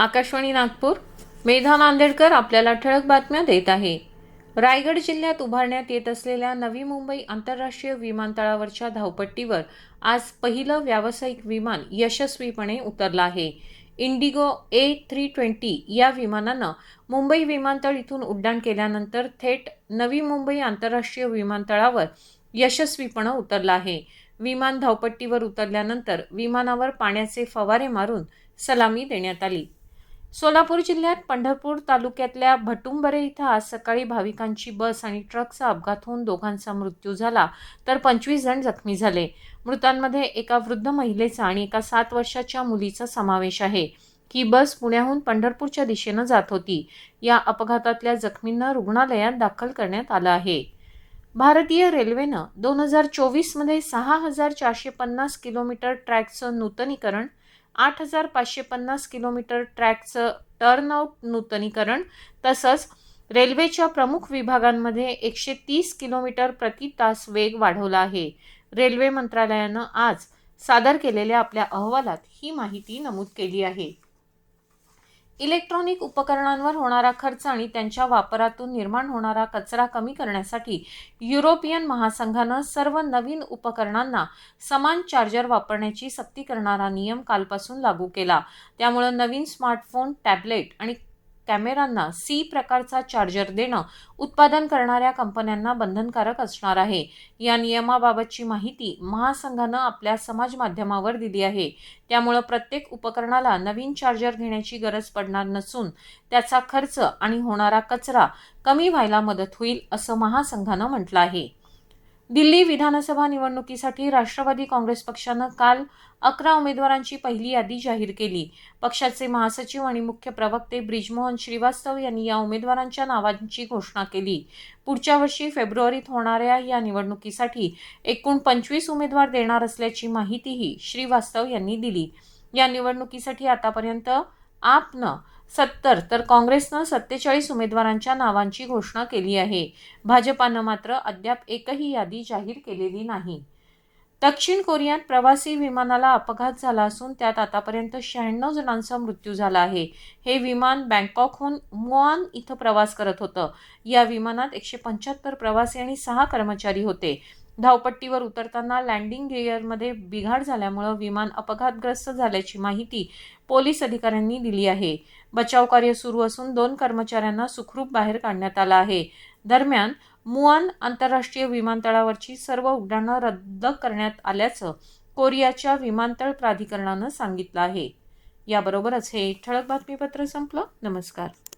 आकाशवाणी नागपूर. मेधा नांदेडकर आपल्याला ठळक बातम्या देत आहे. रायगड जिल्ह्यात उभारण्यात येत असलेल्या नवी मुंबई आंतरराष्ट्रीय विमानतळावरच्या धावपट्टीवर आज पहिलं व्यावसायिक विमान यशस्वीपणे उतरलं आहे. इंडिगो ए थ्री ट्वेंटी या विमानानं मुंबई विमानतळ इथून उड्डाण केल्यानंतर थेट नवी मुंबई आंतरराष्ट्रीय विमानतळावर यशस्वीपणे उतरलं आहे. विमान धावपट्टीवर उतरल्यानंतर विमानावर पाण्याचे फवारे मारून सलामी देण्यात आली. सोलापूर जिल्ह्यात पंढरपूर तालुक्यातल्या भटुंबरे इथं आज सकाळी भाविकांची बस आणि ट्रकचा अपघात होऊन दोघांचा मृत्यू झाला तर पंचवीस जण जखमी झाले. मृतांमध्ये एका वृद्ध महिलेचा आणि एका सात वर्षाच्या मुलीचा समावेश आहे. ही बस पुण्याहून पंढरपूरच्या दिशेनं जात होती. या अपघातातल्या जखमींना रुग्णालयात दाखल करण्यात आलं आहे. भारतीय रेल्वेनं दोन हजार चोवीसमध्ये सहा हजार चारशे पन्नास किलोमीटर ट्रॅकचं नूतनीकरण आठ हजार पाचशे पन्नास किलोमीटर ट्रॅकचं टर्नआउट नूतनीकरण तसंच रेल्वेच्या प्रमुख विभागांमध्ये एकशे तीस किलोमीटर प्रति तास वेग वाढवला आहे. रेल्वे मंत्रालयानं आज सादर केलेल्या आपल्या अहवालात ही माहिती नमूद केली आहे. इलेक्ट्रॉनिक उपकरणांवर होणारा खर्च आणि त्यांच्या वापरातून निर्माण होणारा कचरा कमी करण्यासाठी युरोपियन महासंघानं सर्व नवीन उपकरणांना समान चार्जर वापरण्याची सक्ती करणारा नियम कालपासून लागू केला. त्यामुळे नवीन स्मार्टफोन टॅबलेट आणि कॅमेरांना सी प्रकारचा चार्जर देणं उत्पादन करणाऱ्या कंपन्यांना बंधनकारक असणार आहे. या नियमाबाबतची माहिती महासंघानं आपल्या समाज माध्यमावर दिली आहे. त्यामुळं प्रत्येक उपकरणाला नवीन चार्जर घेण्याची गरज पडणार नसून त्याचा खर्च आणि होणारा कचरा कमी व्हायला मदत होईल असं महासंघानं म्हटलं आहे. दिल्ली विधानसभा निवडणुकीसाठी राष्ट्रवादी काँग्रेस पक्षानं काल अकरा उमेदवारांची पहिली यादी जाहीर केली. पक्षाचे महासचिव आणि मुख्य प्रवक्ते ब्रिजमोहन श्रीवास्तव यांनी या उमेदवारांच्या नावांची घोषणा केली. पुढच्या वर्षी फेब्रुवारीत होणाऱ्या या निवडणुकीसाठी एकूण पंचवीस उमेदवार देणार असल्याची माहितीही श्रीवास्तव यांनी दिली. या निवडणुकीसाठी आतापर्यंत आपनं सत्तर. तर काँग्रेसनं सत्तेचाळीस उमेदवारांच्या नावांची घोषणा केली आहे. भाजपानं मात्र अद्याप एकही यादी जाहीर केलेली नाही. दक्षिण कोरियात प्रवासी विमानाला अपघात झाला असून त्यात आतापर्यंत शहाण्णव जणांचा मृत्यू झाला आहे. हे विमान बँकॉकहून मुआन इथं प्रवास करत होतं. या विमानात एकशे पंच्याहत्तर प्रवासी आणि सहा कर्मचारी होते. धावपट्टीवर उतरताना लँडिंग गिअरमध्ये बिघाड झाल्यामुळं विमान अपघातग्रस्त झाल्याची माहिती पोलीस अधिकाऱ्यांनी दिली आहे. बचाव कार्य सुरू असून दोन कर्मचाऱ्यांना सुखरूप बाहेर काढण्यात आलं आहे. दरम्यान मुआन आंतरराष्ट्रीय विमानतळावरची सर्व उड्डाणं रद्द करण्यात आल्याचं कोरियाच्या विमानतळ प्राधिकरणानं सांगितलं आहे. याबरोबरच हे ठळक बातमीपत्र संपलं. नमस्कार.